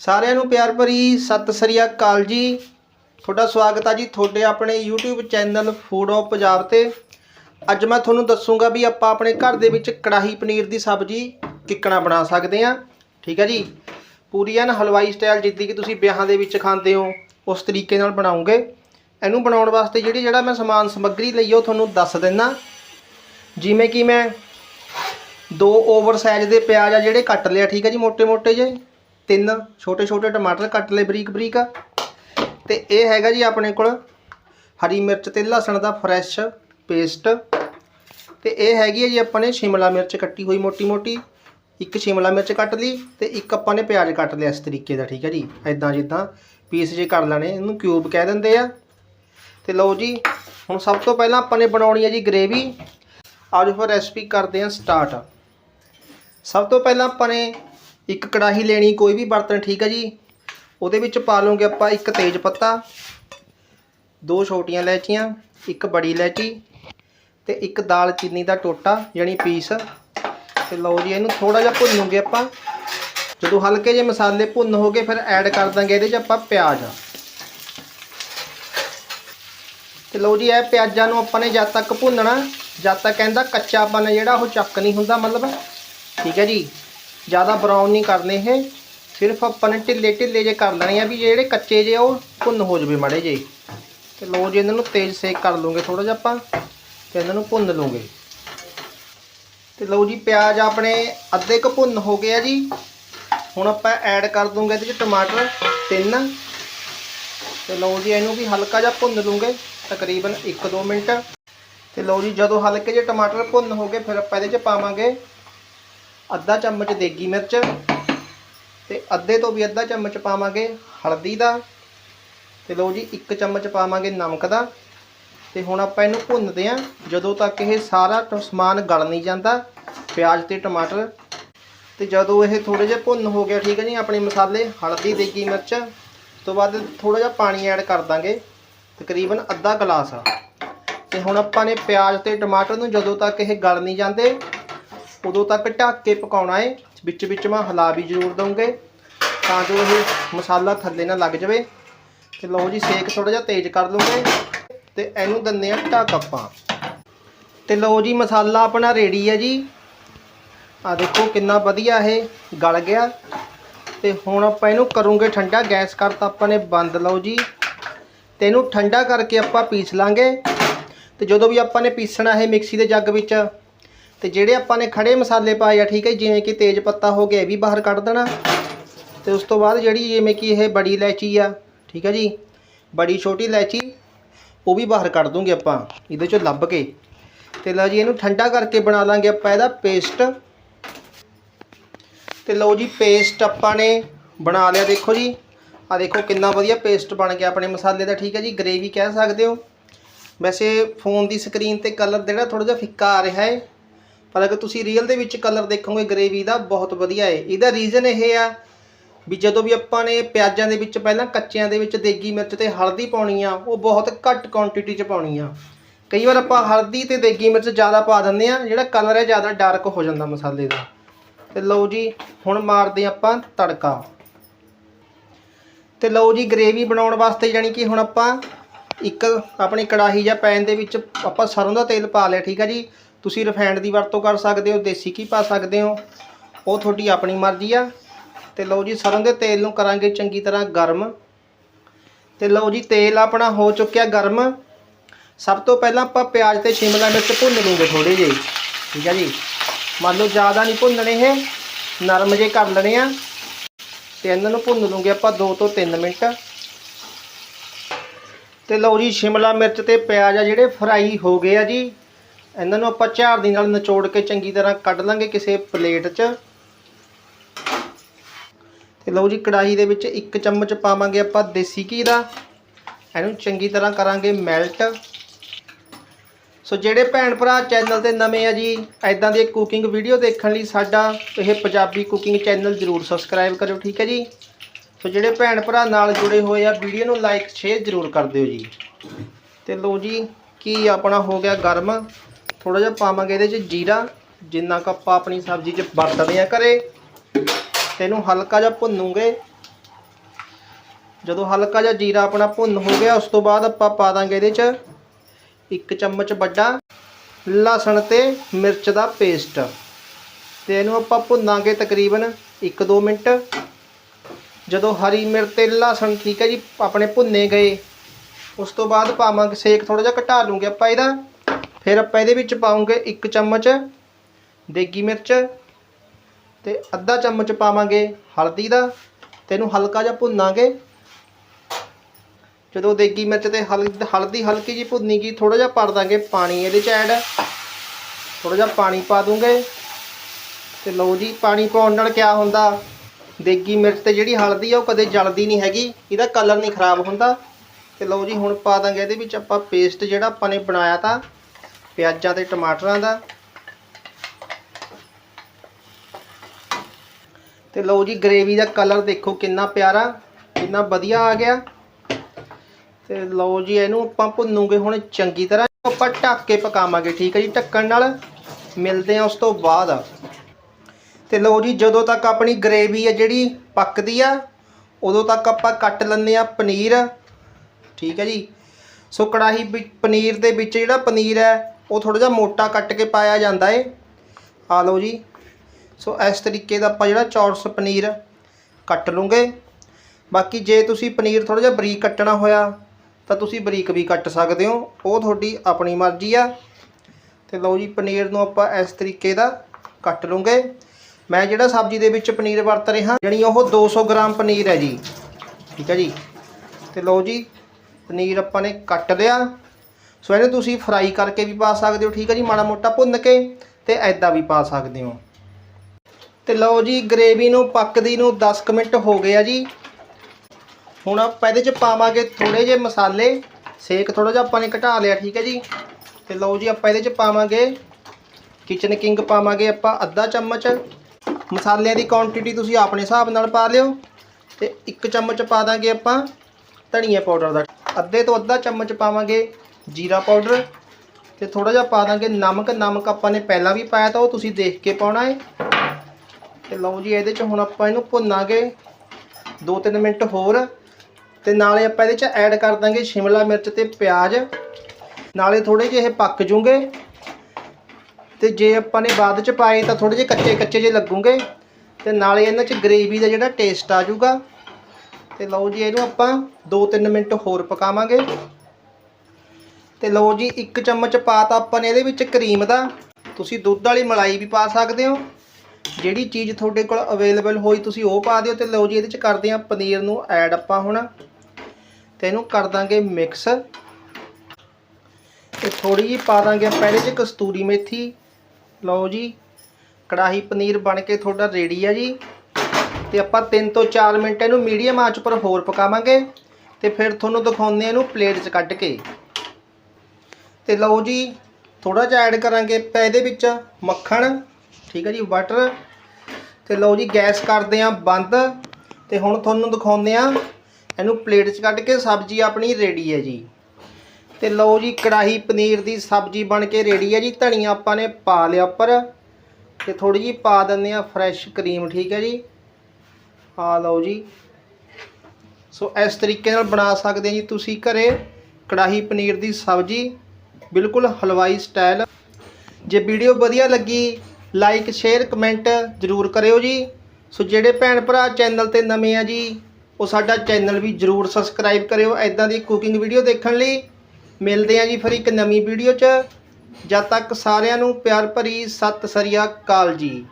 ਸਾਰਿਆਂ ਨੂੰ ਪਿਆਰ ਭਰੀ ਸਤਿ ਸ੍ਰੀ ਅਕਾਲ ਜੀ। ਤੁਹਾਡਾ ਸਵਾਗਤ ਆ ਜੀ ਤੁਹਾਡੇ ਆਪਣੇ YouTube channel food of Punjab ਤੇ। ਅੱਜ ਮੈਂ ਤੁਹਾਨੂੰ ਦੱਸੂਗਾ ਵੀ ਆਪਾਂ ਆਪਣੇ ਘਰ ਦੇ ਵਿੱਚ ਕੜਾਹੀ ਪਨੀਰ ਦੀ ਸਬਜ਼ੀ ਕਿੱਕਣਾ ਬਣਾ ਸਕਦੇ ਆ ਠੀਕ ਹੈ ਜੀ? ਪੂਰੀ ਆ ਨਾ ਹਲਵਾਈ ਸਟਾਈਲ ਜਿੱਦੀ ਕਿ ਤੁਸੀਂ ਵਿਆਹਾਂ ਦੇ ਵਿੱਚ ਖਾਂਦੇ ਹੋ, ਉਸ ਤਰੀਕੇ ਨਾਲ ਬਣਾਉਂਗੇ। ਇਹਨੂੰ ਬਣਾਉਣ ਵਾਸਤੇ ਜਿਹੜੀ ਜਿਹੜਾ ਮੈਂ ਸਮਾਨ ਸਮੱਗਰੀ ਲਈ ਉਹ ਤੁਹਾਨੂੰ ਦੱਸ ਦਿੰਨਾ ਜਿਵੇਂ ਕਿ ਮੈਂ ਦੋ ਓਵਰ ਸਾਈਜ਼ ਦੇ ਪਿਆਜ਼ ਆ ਜਿਹੜੇ ਕੱਟ ਲਿਆ, ਠੀਕ ਹੈ ਜੀ ਮੋٹے ਮੋٹے ਜੇ ਤਿੰਨ ਛੋਟੇ ਛੋਟੇ ਟਮਾਟਰ ਕੱਟ ਲਏ ਬਰੀਕ ਬਰੀਕ। ਤੇ ਇਹ ਹੈਗਾ ਜੀ ਆਪਣੇ ਕੋਲ ਹਰੀ ਮਿਰਚ ਤੇ ਲਸਣ ਦਾ ਫਰੈਸ਼ ਪੇਸਟ। ਤੇ ਇਹ ਹੈਗੀ ਹੈ ਜੀ ਆਪਾਂ ਨੇ ਸ਼ਿਮਲਾ ਮਿਰਚ ਕੱਟੀ ਹੋਈ ਮੋਟੀ ਮੋਟੀ। ਇੱਕ ਸ਼ਿਮਲਾ ਮਿਰਚ ਕੱਟ ਲਈ ਤੇ ਇੱਕ ਆਪਾਂ ਨੇ ਪਿਆਜ਼ ਕੱਟ ਲਿਆ ਇਸ ਤਰੀਕੇ ਦਾ, ਠੀਕ ਹੈ ਜੀ? ਐਦਾਂ ਜਿੱਦਾਂ ਪੀਸ ਜੇ ਕਰ ਲੈਣੇ, ਇਹਨੂੰ ਕਿਊਬ ਕਹਿ ਦਿੰਦੇ ਆ। ਤੇ ਲਓ ਜੀ, ਹੁਣ ਸਭ ਤੋਂ ਪਹਿਲਾਂ ਆਪਾਂ ਨੇ ਬਣਾਉਣੀ ਹੈ ਜੀ ਗ੍ਰੇਵੀ ਆਜੋ ਫਿਰ ਰੈਸਪੀ ਕਰਦੇ ਹਾਂ ਸਟਾਰਟ ਸਭ ਤੋਂ ਪਹਿਲਾਂ ਆਪਾਂ ਨੇ ਇੱਕ ਕੜਾਹੀ ਲੈਣੀ, ਕੋਈ ਵੀ ਬਰਤਨ, ਠੀਕ ਹੈ ਜੀ? ਉਹਦੇ ਵਿੱਚ ਪਾ ਲਵਾਂਗੇ ਆਪਾਂ ਇੱਕ ਤੇਜ ਪੱਤਾ, ਦੋ ਛੋਟੀਆਂ ਇਲਾਇਚੀਆਂ, ਇੱਕ ਬੜੀ ਇਲਾਇਚੀ ਤੇ ਇੱਕ ਦਾਲ ਚੀਨੀ ਦਾ ਟੋਟਾ, ਯਾਨੀ ਪੀਸ। ਤੇ ਲਓ ਜੀ, ਇਹਨੂੰ ਥੋੜਾ ਜਿਹਾ ਭੁੰਨੂਗੇ ਆਪਾਂ। ਜਦੋਂ ਹਲਕੇ ਜਿਹੇ ਮਸਾਲੇ ਭੁੰਨ ਹੋ ਗਏ, ਫਿਰ ਐਡ ਕਰ ਦਾਂਗੇ ਇਹਦੇ 'ਚ ਆਪਾਂ ਪਿਆਜ਼। ਤੇ ਲਓ ਜੀ, ਇਹ ਪਿਆਜ਼ਾਂ ਨੂੰ ਆਪਾਂ ਨੇ ਜਦ ਤੱਕ ਭੁੰਨਣਾ, ਜਦ ਤੱਕ ਇਹਦਾ ਕੱਚਾਪਨ ਜਿਹੜਾ, ਉਹ ਚੱਕ ਨਹੀਂ ਹੁੰਦਾ ਮਤਲਬ। ਠੀਕ ਹੈ ਜੀ? ਜ਼ਿਆਦਾ ਬਰਾਊਨ ਨਹੀਂ ਕਰਨੇ ਇਹ। ਸਿਰਫ ਆਪਾਂ ਨੇ ਢਿੱਲੇ ਢਿੱਲੇ ਜੇ ਕਰ ਲੈਣੇ ਆ ਵੀ ਜਿਹੜੇ ਕੱਚੇ ਜੇ ਉਹ ਭੁੰਨ ਹੋ ਜਵੇ ਮਾੜੇ ਜੇ। ਤੇ ਲਓ ਜੀ ਇਹਨਾਂ ਨੂੰ ਤੇਜ਼ ਸੇਕ ਕਰ ਲੂਗੇ ਥੋੜਾ ਜਿਹਾ ਆਪਾਂ, ਤੇ ਇਹਨਾਂ ਨੂੰ ਭੁੰਨ ਲੂਗੇ। ਤੇ ਲਓ ਜੀ ਪਿਆਜ਼ ਆਪਣੇ ਅੱਧੇ ਕੁ ਭੁੰਨ ਹੋ ਗਏ ਆ ਜੀ। ਹੁਣ ਆਪਾਂ ਐਡ ਕਰ ਦੂੰਗੇ ਇਹਦੇ ਵਿੱਚ ਟਮਾਟਰ ਤਿੰਨ। ਤੇ ਲਓ ਜੀ ਇਹਨੂੰ ਵੀ ਹਲਕਾ ਜਿਹਾ ਭੁੰਨ ਲੂਗੇ, ਤਕਰੀਬਨ 1-2 ਮਿੰਟ। ਤੇ ਲਓ ਜੀ ਜਦੋਂ ਹਲਕੇ ਜਿਹੇ ਟਮਾਟਰ ਭੁੰਨ ਹੋ ਗਏ, ਫਿਰ ਆਪਾਂ ਇਹਦੇ 'ਚ ਪਾਵਾਂਗੇ ਅੱਧਾ ਚਮਚ ਦੇਗੀ ਮਿਰਚ ਤੇ ਅੱਧੇ ਤੋਂ ਵੀ ਅੱਧਾ ਚਮਚ ਪਾਵਾਂਗੇ ਹਲਦੀ ਦਾ ਤੇ ਲਓ ਜੀ 1 ਚਮਚ ਪਾਵਾਂਗੇ ਨਮਕ ਦਾ ਤੇ ਹੁਣ ਆਪਾਂ ਇਹਨੂੰ ਭੁੰਨਦੇ ਆਂ ਜਦੋਂ ਤੱਕ ਇਹ ਸਾਰਾ ਸਮਾਨ ਗਲ ਨਹੀਂ ਜਾਂਦਾ, ਪਿਆਜ਼ ਤੇ ਟਮਾਟਰ ਤੇ ਜਦੋਂ ਇਹ ਥੋੜੇ ਜਿਹਾ ਭੁੰਨ ਹੋ ਗਿਆ, ਠੀਕ ਹੈ ਜੀ, ਆਪਣੇ ਮਸਾਲੇ, ਹਲਦੀ, ਦੇਗੀ ਮਿਰਚ ਤੋਂ ਬਾਅਦ ਥੋੜਾ ਜਿਹਾ ਪਾਣੀ ਐਡ ਕਰ ਦਾਂਗੇ, ਤਕਰੀਬਨ ਅੱਧਾ ਗਲਾਸ। ਤੇ ਹੁਣ ਆਪਾਂ ਨੇ ਪਿਆਜ਼ ਤੇ ਟਮਾਟਰ ਨੂੰ ਜਦੋਂ ਤੱਕ ਇਹ ਗਲ ਨਹੀਂ ਜਾਂਦੇ ਉਦੋਂ ਤੱਕ ਢੱਕ ਕੇ ਪਕਾਉਣਾ ਹੈ ਵਿੱਚ ਵਿੱਚ ਮੈਂ ਹਿਲਾ ਵੀ ਜ਼ਰੂਰ ਦਊਂਗੇ ਤਾਂ ਜੋ ਇਹ ਮਸਾਲਾ ਥੱਲੇ ਨਾ ਲੱਗ ਜਾਵੇ। ਤੇ ਲਓ ਜੀ, ਸੇਕ ਥੋੜਾ ਜਿਹਾ ਤੇਜ਼ ਕਰ ਲਵਾਂਗੇ ਤੇ ਇਹਨੂੰ ਦਿੰਦੇ ਆ ਢੱਕ ਆਪਾਂ। ਤੇ ਲਓ ਜੀ, ਮਸਾਲਾ ਆਪਣਾ ਰੈਡੀ ਹੈ ਜੀ। ਆ ਦੇਖੋ ਕਿੰਨਾ ਵਧੀਆ ਇਹ ਗਲ ਗਿਆ। ਤੇ ਹੁਣ ਆਪਾਂ ਇਹਨੂੰ ਕਰੂੰਗੇ ਠੰਡਾ, ਗੈਸ ਕਰਤਾ ਆਪਾਂ ਨੇ ਬੰਦ, ਲਓ ਜੀ। ਤੇ ਇਹਨੂੰ ਠੰਡਾ ਕਰਕੇ ਆਪਾਂ ਪੀਸ ਲਾਂਗੇ। ਤੇ ਜਦੋਂ ਵੀ ਆਪਾਂ ਨੇ ਪੀਸਣਾ ਹੈ ਮਿਕਸੀ ਦੇ ਜੱਗ ਵਿੱਚ ਤੇ ਜਿਹੜੇ ਆਪਾਂ ਨੇ ਖੜੇ ਮਸਾਲੇ ਪਾਏ ਆ ਠੀਕ ਹੈ ਜੀ, ਜਿਵੇਂ ਕਿ ਤੇਜ ਪੱਤਾ ਹੋ ਗਿਆ ਇਹ ਵੀ ਬਾਹਰ ਕੱਢ ਦੇਣਾ। ਤੇ ਉਸ ਤੋਂ ਬਾਅਦ ਜਿਹੜੀ ਜਿਵੇਂ ਕਿ ਇਹ ਬੜੀ ਇਲਾਇਚੀ ਆ ਠੀਕ ਹੈ ਜੀ ਬੜੀ ਛੋਟੀ ਇਲਾਇਚੀ ਉਹ ਵੀ ਬਾਹਰ ਕੱਢ ਦੂੰਗੇ ਆਪਾਂ ਇਹਦੇ ਚੋਂ ਲੱਭ ਕੇ। ਤੇ ਲਓ ਜੀ ਇਹਨੂੰ ਠੰਡਾ ਕਰਕੇ ਬਣਾ ਲਾਂਗੇ ਆਪਾਂ ਇਹਦਾ ਪੇਸਟ। ਤੇ ਲਓ ਜੀ ਪੇਸਟ ਆਪਾਂ ਨੇ ਬਣਾ ਲਿਆ ਦੇਖੋ ਜੀ। ਆ ਦੇਖੋ ਕਿੰਨਾ ਵਧੀਆ ਪੇਸਟ ਬਣ ਗਿਆ ਆਪਣੇ ਮਸਾਲੇ ਦਾ ਠੀਕ ਹੈ ਜੀ ਗ੍ਰੇਵੀ ਕਹਿ ਸਕਦੇ ਹੋ। ਵੈਸੇ ਫੋਨ ਦੀ ਸਕਰੀਨ ਤੇ ਕਲਰ ਜਿਹੜਾ ਥੋੜਾ ਜਿਹਾ ਫਿੱਕਾ ਆ ਰਿਹਾ ਹੈ। ਪਰ ਅਗਰ ਤੁਸੀਂ ਰੀਅਲ ਦੇ ਵਿੱਚ ਕਲਰ ਦੇਖੋਗੇ ਗਰੇਵੀ ਦਾ, ਬਹੁਤ ਵਧੀਆ ਹੈ ਇਹਦਾ ਰੀਜ਼ਨ ਇਹ ਆ ਵੀ ਜਦੋਂ ਵੀ ਆਪਾਂ ਨੇ ਪਿਆਜ਼ਾਂ ਦੇ ਵਿੱਚ ਪਹਿਲਾਂ ਕੱਚਿਆਂ ਦੇ ਵਿੱਚ ਦੇਗੀ ਮਿਰਚ ਤੇ ਹਲਦੀ ਪਾਉਣੀ ਆ, ਉਹ ਬਹੁਤ ਘੱਟ ਕੁਆਂਟੀਟੀ 'ਚ ਪਾਉਣੀ ਆ। ਕਈ ਵਾਰ ਆਪਾਂ ਹਲਦੀ ਤੇ ਦੇਗੀ ਮਿਰਚ ਜ਼ਿਆਦਾ ਪਾ ਦਿੰਦੇ ਆ, ਜਿਹੜਾ ਕਲਰ ਹੈ ਜ਼ਿਆਦਾ ਡਾਰਕ ਹੋ ਜਾਂਦਾ ਮਸਾਲੇ ਦਾ। ਤੇ ਲਓ ਜੀ, ਹੁਣ ਮਾਰਦੇ ਆਪਾਂ ਤੜਕਾ। ਤੇ ਲਓ ਜੀ ਗ੍ਰੇਵੀ ਬਣਾਉਣ ਵਾਸਤੇ ਜਾਨੀ ਕਿ ਹੁਣ ਆਪਾਂ ਇੱਕ ਆਪਣੀ ਕੜਾਹੀ ਜਾਂ ਪੈਨ ਦੇ ਵਿੱਚ ਆਪਾਂ ਸਰੋਂ ਦਾ ਤੇਲ ਪਾ ਲਿਆ, ਠੀਕ ਹੈ ਜੀ। ਤੁਸੀਂ ਰਿਫਾਈਨਡ ਦੀ ਵਰਤੋਂ ਕਰ ਸਕਦੇ ਹੋ, ਦੇਸੀ ਘੀ ਪਾ ਸਕਦੇ ਹੋ। ਉਹ ਤੁਹਾਡੀ ਆਪਣੀ ਮਰਜ਼ੀ ਆ। ਤੇ ਲਓ ਜੀ ਸਰੋਂ ਦੇ ਤੇਲ ਨੂੰ ਕਰਾਂਗੇ ਚੰਗੀ ਤਰ੍ਹਾਂ ਗਰਮ। ਤੇ ਲਓ ਜੀ, ਤੇਲ ਆਪਣਾ ਹੋ ਚੁੱਕਿਆ ਗਰਮ। ਸਭ ਤੋਂ ਪਹਿਲਾਂ ਆਪਾਂ ਪਿਆਜ਼ ਤੇ ਸ਼ਿਮਲਾ ਮਿਰਚ ਭੁੰਨ ਲੂਗੇ ਥੋੜੇ ਜਿਹੇ। ਠੀਕ ਹੈ ਜੀ? ਮੰਨ ਲਓ ਜ਼ਿਆਦਾ ਨਹੀਂ ਭੁੰਨਣੇ ਇਹ, ਨਰਮ ਜੇ ਕਰ ਲੈਣੇ ਆ। ਤੇ ਇਹਨਾਂ ਨੂੰ ਭੁੰਨ ਲੂਗੇ ਆਪਾਂ 2 ਤੋਂ 3 ਮਿੰਟ। ਤੇ ਲਓ ਜੀ, ਸ਼ਿਮਲਾ ਮਿਰਚ ਤੇ ਪਿਆਜ਼ ਆ ਜਿਹੜੇ ਫਰਾਈ ਹੋ ਗਏ ਆ ਜੀ। ਇਹਨਾਂ ਨੂੰ ਆਪਾਂ ਝਾੜ ਦੀ ਨਾਲ ਨਿਚੋੜ ਕੇ ਚੰਗੀ ਤਰ੍ਹਾਂ ਕੱਢ ਲਾਂਗੇ ਕਿਸੇ ਪਲੇਟ 'ਚ। ਤੇ ਲਓ ਜੀ, ਕੜਾਹੀ ਦੇ ਵਿੱਚ ਇੱਕ ਚਮਚ ਪਾਵਾਂਗੇ ਆਪਾਂ ਦੇਸੀ ਘੀ ਦਾ। ਇਹਨੂੰ ਚੰਗੀ ਤਰ੍ਹਾਂ ਕਰਾਂਗੇ ਮੈਲਟ ਸੋ ਜਿਹੜੇ ਭੈਣ ਭਰਾ ਚੈਨਲ ਤੇ ਨਵੇਂ ਆ ਜੀ ਐਦਾਂ ਦੀ ਕੁਕਿੰਗ ਵੀਡੀਓ ਦੇਖਣ ਲਈ ਸਾਡਾ ਇਹ ਪੰਜਾਬੀ ਕੁਕਿੰਗ ਚੈਨਲ ਜਰੂਰ ਸਬਸਕ੍ਰਾਈਬ ਕਰਿਓ, ਠੀਕ ਹੈ ਜੀ? ਸੋ ਜਿਹੜੇ ਭੈਣ ਭਰਾ ਨਾਲ ਜੁੜੇ ਹੋਏ ਆ ਵੀਡੀਓ ਨੂੰ ਲਾਈਕ ਸ਼ੇਅਰ ਜਰੂਰ ਕਰ ਦਿਓ ਜੀ। ਤੇ ਲਓ ਜੀ, ਕੀ ਆਪਣਾ ਹੋ ਗਿਆ ਗਰਮ। ਥੋੜਾ ਜਿਹਾ ਪਾਵਾਂਗੇ ਇਹਦੇ 'ਚ ਜੀਰਾ, ਜਿੰਨਾ ਕੁ ਆਪਾਂ ਆਪਣੀ ਸਬਜ਼ੀ 'ਚ ਵਰਤਦੇ ਆ ਘਰੇ। ਤੇ ਇਹਨੂੰ ਹਲਕਾ ਜਿਹਾ ਭੁੰਨੂਗੇ। ਜਦੋਂ ਹਲਕਾ ਜਿਹਾ ਜੀਰਾ ਆਪਣਾ ਭੁੰਨ ਹੋ ਗਿਆ, ਉਸ ਤੋਂ ਬਾਅਦ ਆਪਾਂ ਪਾ ਦਾਂਗੇ ਇਹਦੇ 'ਚ ਇੱਕ ਚਮਚ ਵੱਡਾ ਲਸਣ ਤੇ ਮਿਰਚ ਦਾ ਪੇਸਟ। ਤੇ ਇਹਨੂੰ ਆਪਾਂ ਭੁੰਨਾਂਗੇ ਤਕਰੀਬਨ 1-2 ਮਿੰਟ। ਜਦੋਂ ਹਰੀ ਮਿਰਚ ਤੇ ਲਸਣ ਠੀਕ ਹੈ ਜੀ, ਆਪਣੇ ਭੁੰਨੇ ਗਏ, ਉਸ ਤੋਂ ਬਾਅਦ ਪਾਵਾਂਗੇ, ਸੇਕ ਥੋੜਾ ਜਿਹਾ ਘਟਾ ਲੂੰਗੇ ਆਪਾਂ ਇਹਦਾ। ਫਿਰ ਆਪਾਂ ਇਹਦੇ ਵਿੱਚ ਪਾਉਂਗੇ ਇੱਕ ਚਮਚ ਦੇਗੀ ਮਿਰਚ ਤੇ ਅੱਧਾ ਚਮਚ ਪਾਵਾਂਗੇ ਹਲਦੀ ਦਾ ਤੇ ਇਹਨੂੰ ਹਲਕਾ ਜਿਹਾ ਭੁੰਨਾਂਗੇ। ਜਦੋਂ ਦੇਗੀ ਮਿਰਚ ਤੇ ਹਲ- ਹਲਦੀ ਹਲਕੀ ਜੀ ਭੁੰਨੀ ਗਈ ਥੋੜਾ ਜਿਹਾ ਪਾ ਦਾਂਗੇ ਪਾਣੀ ਇਹਦੇ ਚ ਐਡ। ਥੋੜਾ ਜਿਹਾ ਪਾਣੀ ਪਾ ਦੂੰਗੇ। ਤੇ ਲਓ ਜੀ, ਪਾਣੀ ਪਾਉਣ ਨਾਲ ਕੀ ਹੁੰਦਾ? ਦੇਗੀ ਮਿਰਚ ਤੇ ਜਿਹੜੀ ਹਲਦੀ ਆ, ਉਹ ਕਦੇ ਜਲਦੀ ਨਹੀਂ ਹੈਗੀ, ਇਹਦਾ ਕਲਰ ਨਹੀਂ ਖਰਾਬ ਹੁੰਦਾ। ਤੇ ਲਓ ਜੀ, ਹੁਣ ਪਾ ਦਾਂਗੇ ਇਹਦੇ ਵਿੱਚ ਆਪਾਂ ਪੇਸਟ ਜਿਹੜਾ ਆਪਾਂ ਨੇ ਬਣਾਇਆ ਤਾਂ। ਪਿਆਜ਼ਾਂ ਤੇ ਟਮਾਟਰਾਂ ਦਾ। ਤੇ ਲਓ ਜੀ ਗ੍ਰੇਵੀ ਦਾ ਕਲਰ ਦੇਖੋ ਕਿੰਨਾ ਪਿਆਰਾ, ਕਿੰਨਾ ਵਧੀਆ ਆ ਗਿਆ। ਤੇ ਲਓ ਜੀ, ਇਹਨੂੰ ਆਪਾਂ ਭੁੰਨੂਗੇ ਹੁਣ ਚੰਗੀ ਤਰ੍ਹਾਂ। ਆਪਾਂ ਢੱਕ ਕੇ ਪਕਾਵਾਂਗੇ, ਠੀਕ ਹੈ ਜੀ, ਢੱਕਣ ਨਾਲ। ਮਿਲਦੇ ਆ ਉਸ ਤੋਂ ਬਾਅਦ। ਤੇ ਲਓ ਜੀ, ਜਦੋਂ ਤੱਕ ਆਪਣੀ ਗ੍ਰੇਵੀ ਹੈ ਜਿਹੜੀ ਪੱਕਦੀ ਆ, ਉਦੋਂ ਤੱਕ ਆਪਾਂ ਕੱਟ ਲੈਂਦੇ ਆ ਪਨੀਰ। ਠੀਕ ਹੈ ਜੀ। ਸੋ ਕੜਾਹੀ ਵਿੱਚ, ਪਨੀਰ ਦੇ ਵਿੱਚ ਜਿਹੜਾ ਪਨੀਰ ਹੈ ਉਹ ਥੋੜਾ ਜਿਹਾ ਮੋਟਾ ਕੱਟ ਕੇ ਪਾਇਆ ਜਾਂਦਾ ਏ। ਆ ਲਓ ਜੀ। ਸੋ ਇਸ ਤਰੀਕੇ ਦਾ ਆਪਾਂ ਜਿਹੜਾ ਚੌਰਸ ਪਨੀਰ ਕੱਟ ਲੂੰਗੇ। ਬਾਕੀ ਜੇ ਤੁਸੀਂ ਪਨੀਰ ਥੋੜਾ ਜਿਹਾ ਬਰੀਕ ਕੱਟਣਾ ਹੋਇਆ, ਤਾਂ ਤੁਸੀਂ ਬਰੀਕ ਵੀ ਕੱਟ ਸਕਦੇ ਹੋ। ਉਹ ਤੁਹਾਡੀ ਆਪਣੀ ਮਰਜ਼ੀ ਆ। ਤੇ ਲਓ ਜੀ, ਪਨੀਰ ਨੂੰ ਆਪਾਂ ਇਸ ਤਰੀਕੇ ਦਾ ਕੱਟ ਲੂੰਗੇ। ਮੈਂ ਜਿਹੜਾ ਸਬਜ਼ੀ ਦੇ ਵਿੱਚ ਪਨੀਰ ਵਰਤ ਰਿਹਾ, ਜਾਣੀ ਉਹ 200 ਗ੍ਰਾਮ ਪਨੀਰ ਹੈ ਜੀ। ਠੀਕ ਹੈ ਜੀ। ਤੇ ਲਓ ਜੀ, ਪਨੀਰ ਆਪਾਂ ਨੇ ਕੱਟ ਲਿਆ। ਸੋ ਇਹਨੂੰ ਤੁਸੀਂ ਫਰਾਈ ਕਰਕੇ ਵੀ ਪਾ ਸਕਦੇ ਹੋ, ਠੀਕ ਹੈ ਜੀ, ਮਾੜਾ ਮੋਟਾ ਭੁੰਨ ਕੇ ਤੇ ਐਦਾਂ ਵੀ ਪਾ ਸਕਦੇ ਹੋ। ਤੇ ਲਓ ਜੀ ਗ੍ਰੇਵੀ ਨੂੰ ਪੱਕਦੀ ਨੂੰ 10 ਕੁ ਮਿੰਟ ਹੋ ਗਏ ਆ ਜੀ। ਹੁਣ ਆਪਾਂ ਇਹਦੇ ਚ ਪਾਵਾਂਗੇ ਥੋੜੇ ਜਿਹੇ ਮਸਾਲੇ, ਸੇਕ ਥੋੜਾ ਜਿਹਾ ਆਪਾਂ ਨੇ ਘਟਾ ਲਿਆ, ਠੀਕ ਹੈ ਜੀ। ਤੇ ਲਓ ਜੀ, ਆਪਾਂ ਇਹਦੇ ਚ ਪਾਵਾਂਗੇ ਕਿਚਨ ਕਿੰਗ ਪਾਵਾਂਗੇ ਆਪਾਂ ਅੱਧਾ ਚਮਚ। ਮਸਾਲਿਆਂ ਦੀ ਕੁਆਂਟੀਟੀ ਤੁਸੀਂ ਆਪਣੇ ਹਿਸਾਬ ਨਾਲ ਪਾ ਲਿਓ ਤੇ ਇੱਕ ਚਮਚ ਪਾ ਦਾਂਗੇ ਆਪਾਂ ਧਨੀਆ ਪਾਊਡਰ ਦਾ। ਅੱਧੇ ਤੋਂ ਅੱਧਾ ਚਮਚ ਪਾਵਾਂਗੇ ਜੀਰਾ ਪਾਊਡਰ ਤੇ ਥੋੜਾ ਜਿਹਾ ਪਾ ਦਾਂਗੇ ਨਮਕ। ਨਮਕ ਆਪਾਂ ਨੇ ਪਹਿਲਾਂ ਵੀ ਪਾਇਆ ਤਾਂ ਉਹ ਤੁਸੀਂ ਦੇਖ ਕੇ ਪਾਉਣਾ ਹੈ ਤੇ ਲਓ ਜੀ, ਇਹਦੇ ਚ ਹੁਣ ਆਪਾਂ ਇਹਨੂੰ ਭੁੰਨਾਂਗੇ 2-3 ਮਿੰਟ ਹੋਰ। ਤੇ ਨਾਲੇ ਆਪਾਂ ਇਹਦੇ ਚ ਐਡ ਕਰ ਦਾਂਗੇ ਸ਼ਿਮਲਾ ਮਿਰਚ ਤੇ ਪਿਆਜ਼। ਨਾਲੇ ਥੋੜੇ ਜਿਹੇ ਇਹ ਪੱਕ ਜੂਗੇ। ਤੇ ਜੇ ਆਪਾਂ ਨੇ ਬਾਅਦ ਚ ਪਾਏ ਤਾਂ ਥੋੜੇ ਜਿਹੇ ਕੱਚੇ ਕੱਚੇ ਜਿਹੇ ਲੱਗੂਗੇ। ਤੇ ਨਾਲੇ ਇਹਨਾਂ ਚ ਗ੍ਰੇਵੀ ਦਾ ਜਿਹੜਾ ਟੇਸਟ ਆ ਜਾਊਗਾ ਤੇ ਲਓ ਜੀ, ਇਹਨੂੰ ਆਪਾਂ 2-3 ਮਿੰਟ ਹੋਰ ਪਕਾਵਾਂਗੇ। ਤੇ ਲਓ ਜੀ, ਇੱਕ ਚਮਚ ਪਾਤਾ ਆਪਾਂ ਨੇ ਇਹਦੇ ਵਿੱਚ ਕਰੀਮ ਦਾ। ਤੁਸੀਂ ਦੁੱਧ ਵਾਲੀ ਮਲਾਈ ਵੀ ਪਾ ਸਕਦੇ ਹੋ। ਜਿਹੜੀ ਚੀਜ਼ ਤੁਹਾਡੇ ਕੋਲ ਅਵੇਲੇਬਲ ਹੋਈ, ਤੁਸੀਂ ਉਹ ਪਾ ਦਿਓ ਤੇ ਲਓ ਜੀ, ਇਹਦੇ ਚ ਕਰਦੇ ਆ ਪਨੀਰ ਨੂੰ ਐਡ ਆਪਾਂ ਹੁਣ। ਤੇ ਇਹਨੂੰ ਕਰ ਦਾਂਗੇ ਮਿਕਸ ਤੇ ਥੋੜੀ ਜਿਹੀ ਪਾ ਦਾਂਗੇ ਆਪਾਂ ਇਹਦੇ ਚ ਕਸਤੂਰੀ ਮੇਥੀ। ਲਓ ਜੀ, ਕੜਾਹੀ ਪਨੀਰ ਬਣ ਕੇ ਤੁਹਾਡਾ ਰੈਡੀ ਆ ਜੀ। ਤੇ ਆਪਾਂ 3 ਤੋਂ 4 ਮਿੰਟ ਇਹਨੂੰ ਮੀਡੀਅਮ ਆਂਚ ਉੱਪਰ ਹੋਰ ਪਕਾਵਾਂਗੇ। ਤੇ ਫਿਰ ਤੁਹਾਨੂੰ ਦਿਖਾਉਂਦੇ ਇਹਨੂੰ ਪਲੇਟ 'ਚ ਕੱਢ ਕੇ। ਤੇ ਲਓ ਜੀ ਥੋੜਾ ਜਿਹਾ ਐਡ ਕਰਾਂਗੇ ਇਹਦੇ ਵਿੱਚ ਮੱਖਣ, ਠੀਕ ਹੈ ਜੀ ਬਟਰ ਤੇ ਲਓ ਜੀ, ਗੈਸ ਕਰਦੇ ਆ ਬੰਦ। ਤੇ ਹੁਣ ਤੁਹਾਨੂੰ ਦਿਖਾਉਂਦੇ ਆ ਇਹਨੂੰ ਪਲੇਟ 'ਚ ਕੱਢ ਕੇ ਸਬਜ਼ੀ ਆਪਣੀ ਰੈਡੀ ਹੈ ਜੀ। ਤੇ ਲਓ ਜੀ, ਕੜਾਹੀ ਪਨੀਰ ਦੀ ਸਬਜ਼ੀ ਬਣ ਕੇ ਰੈਡੀ ਹੈ ਜੀ, ਧਨੀਆ ਆਪਾਂ ਨੇ ਪਾ ਲਿਆ ਉੱਪਰ। ਤੇ ਥੋੜੀ ਜੀ ਪਾ ਦਿੰਦੇ ਆ ਫਰੈਸ਼ ਕਰੀਮ ਠੀਕ ਹੈ ਜੀ। ਆ ਲਓ ਜੀ। ਸੋ ਇਸ ਤਰੀਕੇ ਨਾਲ ਬਣਾ ਸਕਦੇ ਜੀ ਤੁਸੀਂ ਘਰੇ ਕੜਾਹੀ ਪਨੀਰ ਦੀ ਸਬਜ਼ੀ। ਬਿਲਕੁਲ ਹਲਵਾਈ ਸਟਾਈਲ। ਜੇ ਵੀਡੀਓ ਵਧੀਆ ਲੱਗੀ ਲਾਈਕ ਸ਼ੇਅਰ ਕਮੈਂਟ ਜ਼ਰੂਰ ਕਰਿਓ ਜੀ। ਸੋ ਜਿਹੜੇ ਭੈਣ ਭਰਾ ਚੈਨਲ ਤੇ ਨਵੇਂ ਆ ਜੀ, ਉਹ ਸਾਡਾ ਚੈਨਲ ਵੀ ਜ਼ਰੂਰ ਸਬਸਕ੍ਰਾਈਬ ਕਰਿਓ ਐਦਾਂ ਦੀ ਕੁਕਿੰਗ ਵੀਡੀਓ ਦੇਖਣ ਲਈ। ਮਿਲਦੇ ਆ ਜੀ ਫਿਰ ਇੱਕ ਨਵੀਂ ਵੀਡੀਓ 'ਚ। ਜਦ ਤੱਕ ਸਾਰਿਆਂ ਨੂੰ ਪਿਆਰ ਭਰੀ ਸਤਿ ਸ੍ਰੀ ਅਕਾਲ ਜੀ।